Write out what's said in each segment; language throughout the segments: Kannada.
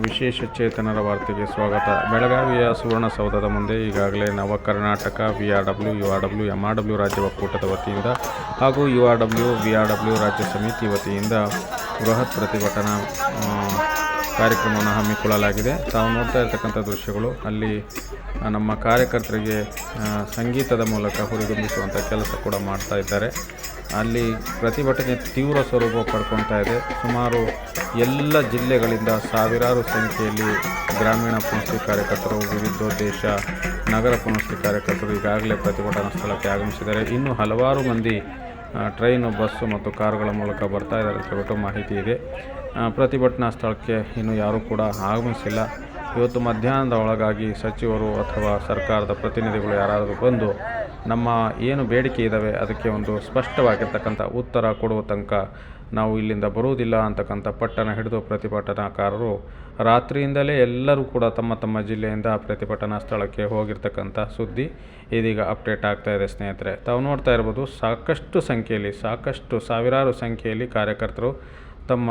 ವಿಶೇಷ ಚೇತನರ ವಾರ್ತೆಗೆ ಸ್ವಾಗತ ಬೆಳಗಾವಿಯ ಸುವರ್ಣಸೌಧದ ಮುಂದೆ ಈಗಾಗಲೇ Nava Karnataka V R W U R W M R W ರಾಜ್ಯ ಒಕ್ಕೂಟದ ವತಿಯಿಂದ ಹಾಗೂ U R W V R W ರಾಜ್ಯ ಸಮಿತಿ ವತಿಯಿಂದ ಬೃಹತ್ ಪ್ರತಿಭಟನಾ ಕಾರ್ಯಕ್ರಮವನ್ನು ಹಮ್ಮಿಕೊಳ್ಳಲಾಗಿದೆ. ತಾವು ನೋಡ್ತಾ ಇರ್ತಕ್ಕಂಥ ದೃಶ್ಯಗಳು, ಅಲ್ಲಿ ನಮ್ಮ ಕಾರ್ಯಕರ್ತರಿಗೆ ಸಂಗೀತದ ಮೂಲಕ ಹುರಿದುಂಬಿಸುವಂಥ ಕೆಲಸ ಕೂಡ ಮಾಡ್ತಾ ಇದ್ದಾರೆ. ಅಲ್ಲಿ ಪ್ರತಿಭಟನೆ ತೀವ್ರ ಸ್ವರೂಪ ಪಡ್ಕೊತಾ ಇದೆ. ಸುಮಾರು ಎಲ್ಲ ಜಿಲ್ಲೆಗಳಿಂದ ಸಾವಿರಾರು ಸಂಖ್ಯೆಯಲ್ಲಿ ಗ್ರಾಮೀಣ ಪುನಸ್ತಿ ಕಾರ್ಯಕರ್ತರು ವಿವಿಧೋದ್ದೇಶ ನಗರ ಪುನಸ್ತಿ ಕಾರ್ಯಕರ್ತರು ಈಗಾಗಲೇ ಪ್ರತಿಭಟನಾ ಸ್ಥಳಕ್ಕೆ ಆಗಮಿಸಿದ್ದಾರೆ. ಇನ್ನೂ ಹಲವಾರು ಮಂದಿ ಟ್ರೈನು, ಬಸ್ಸು ಮತ್ತು ಕಾರುಗಳ ಮೂಲಕ ಬರ್ತಾ ಇದ್ದಾರೆ. ಅಂತ ಹೇಳ್ಬಿಟ್ಟು ಮಾಹಿತಿ ಇದೆ. ಪ್ರತಿಭಟನಾ ಸ್ಥಳಕ್ಕೆ ಇನ್ನೂ ಯಾರೂ ಕೂಡ ಆಗಮಿಸಿಲ್ಲ. ಇವತ್ತು ಮಧ್ಯಾಹ್ನದ ಒಳಗಾಗಿ ಸಚಿವರು ಅಥವಾ ಸರ್ಕಾರದ ಪ್ರತಿನಿಧಿಗಳು ಯಾರಾದರೂ ಬಂದು ನಮ್ಮ ಏನು ಬೇಡಿಕೆ ಇದ್ದಾವೆ ಅದಕ್ಕೆ ಒಂದು ಸ್ಪಷ್ಟವಾಗಿರ್ತಕ್ಕಂಥ ಉತ್ತರ ಕೊಡುವ ತನಕ ನಾವು ಇಲ್ಲಿಂದ ಬರುವುದಿಲ್ಲ ಅಂತಕ್ಕಂಥ ಪಟ್ಟಣ ಹಿಡಿದು ಪ್ರತಿಭಟನಾಕಾರರು ರಾತ್ರಿಯಿಂದಲೇ ಎಲ್ಲರೂ ಕೂಡ ತಮ್ಮ ತಮ್ಮ ಜಿಲ್ಲೆಯಿಂದ ಪ್ರತಿಭಟನಾ ಸ್ಥಳಕ್ಕೆ ಹೋಗಿರ್ತಕ್ಕಂಥ ಸುದ್ದಿ ಇದೀಗ ಅಪ್ಡೇಟ್ ಆಗ್ತಾ ಇದೆ ಸ್ನೇಹಿತರೆ. ತಾವು ನೋಡ್ತಾ ಇರ್ಬೋದು ಸಾಕಷ್ಟು ಸಂಖ್ಯೆಯಲ್ಲಿ, ಸಾಕಷ್ಟು ಸಾವಿರಾರು ಸಂಖ್ಯೆಯಲ್ಲಿ ಕಾರ್ಯಕರ್ತರು ತಮ್ಮ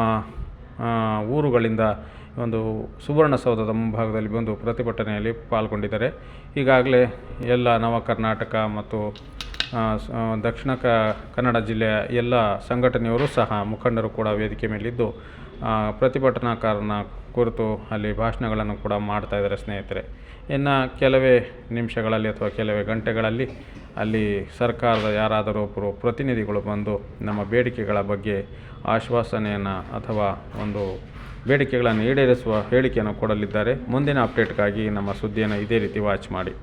ಊರುಗಳಿಂದ ಒಂದು ಸುವರ್ಣಸೌಧದ ಮುಂಭಾಗದಲ್ಲಿ ಬಂದು ಪ್ರತಿಭಟನೆಯಲ್ಲಿ ಪಾಲ್ಗೊಂಡಿದ್ದಾರೆ. ಈಗಾಗಲೇ ಎಲ್ಲ ನವ ಕರ್ನಾಟಕ ಮತ್ತು ದಕ್ಷಿಣ ಕನ್ನಡ ಜಿಲ್ಲೆಯ ಎಲ್ಲ ಸಂಘಟನೆಯವರು ಸಹ ಮುಖಂಡರು ಕೂಡ ವೇದಿಕೆ ಮೇಲಿದ್ದು ಪ್ರತಿಭಟನಾಕಾರನ ಕುರಿತು ಅಲ್ಲಿ ಭಾಷಣಗಳನ್ನು ಕೂಡ ಮಾಡ್ತಾ ಇದ್ದಾರೆ ಸ್ನೇಹಿತರೆ. ಇನ್ನು ಕೆಲವೇ ನಿಮಿಷಗಳಲ್ಲಿ ಅಥವಾ ಕೆಲವೇ ಗಂಟೆಗಳಲ್ಲಿ ಅಲ್ಲಿ ಸರ್ಕಾರದ ಯಾರಾದರೂ ಒಬ್ಬರು ಪ್ರತಿನಿಧಿಗಳು ಬಂದು ನಮ್ಮ ಬೇಡಿಕೆಗಳ ಬಗ್ಗೆ ಆಶ್ವಾಸನೆಯನ್ನು ಅಥವಾ ಒಂದು ಬೇಡಿಕೆಗಳನ್ನು ಈಡೇರಿಸುವ ಹೇಳಿಕೆಯನ್ನು ಕೊಡಲಿದ್ದಾರೆ. ಮುಂದಿನ ಅಪ್ಡೇಟ್ಗಾಗಿ ನಮ್ಮ ಸುದ್ದಿಯನ್ನು ಇದೇ ರೀತಿ ವಾಚ್ ಮಾಡಿ.